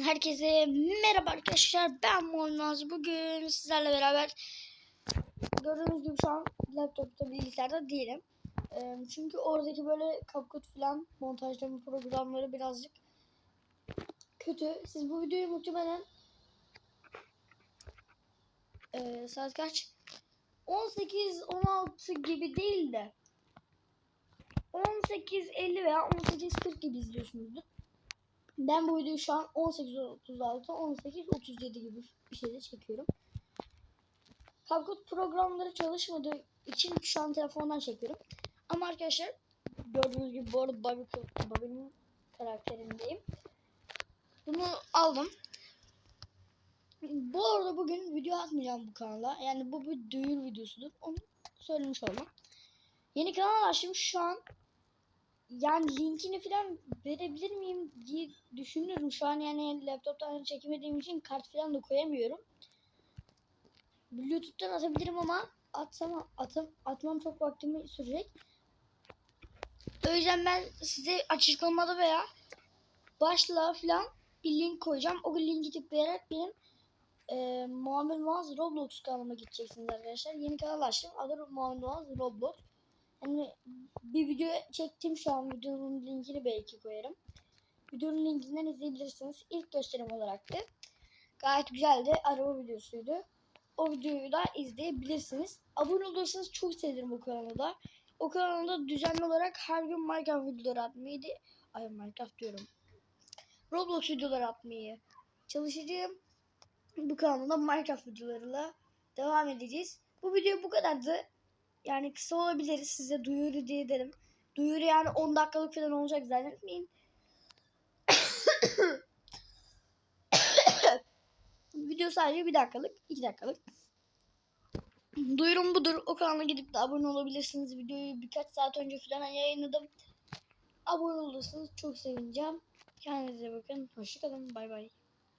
Herkese merhaba arkadaşlar. Ben Molnaz. Bugün sizlerle beraber gördüğünüz gibi şu an laptopta bilgisayarda değilim. Ee, çünkü oradaki böyle CapCut falan montajlama programları birazcık kötü. Siz bu videoyu muhtemelen ee, saat kaç? 18-16 gibi değil de 18.50 veya 18.40 gibi izliyorsunuzdur. Ben bu videoyu şu an 18.36, 18.37 gibi bir şeyde çekiyorum. CapCut programları çalışmadığı için şu an telefondan çekiyorum. Ama arkadaşlar gördüğünüz gibi bu arada Bobby, Bobby'nin karakterindeyim. Bunu aldım. Bu arada bugün video atmayacağım bu kanala. Yani bu bir duyur videosudur. Onu söylemiş olmam. Yeni kanal açtım şu an yani linkini falan verebilir miyim diye düşünüyorum. Şu an yani laptoptan çekemediğim için kart falan da koyamıyorum. Bluetooth'tan atabilirim ama atsam atım, atmam çok vaktimi sürecek. O yüzden ben size açıklamada veya başlığa falan bir link koyacağım. O linki tıklayarak benim e, Muhammed Muaz Roblox kanalıma gideceksiniz arkadaşlar. Yeni kanal açtım. Adı Muhammed Muaz Roblox. Yani bir video çektim şu an. Videonun linkini belki koyarım. Videonun linkinden izleyebilirsiniz. İlk gösterim olaraktı. Gayet güzeldi. Araba videosuydu. O videoyu da izleyebilirsiniz. Abone olursanız çok sevinirim o kanalda. O kanalda düzenli olarak her gün Minecraft videoları atmayı Ay Minecraft diyorum. Roblox videoları atmayı çalışacağım. Bu kanalda Minecraft videolarıyla devam edeceğiz. Bu video bu kadardı. Yani kısa olabilir size duyuru diye dedim. Duyuru yani 10 dakikalık falan olacak zannetmeyin. Video sadece 1 dakikalık, 2 dakikalık. Duyurum budur. O kanala gidip de abone olabilirsiniz. Videoyu birkaç saat önce falan yayınladım. Abone olursanız çok sevineceğim. Kendinize bakın. Hoşçakalın. Bay bay.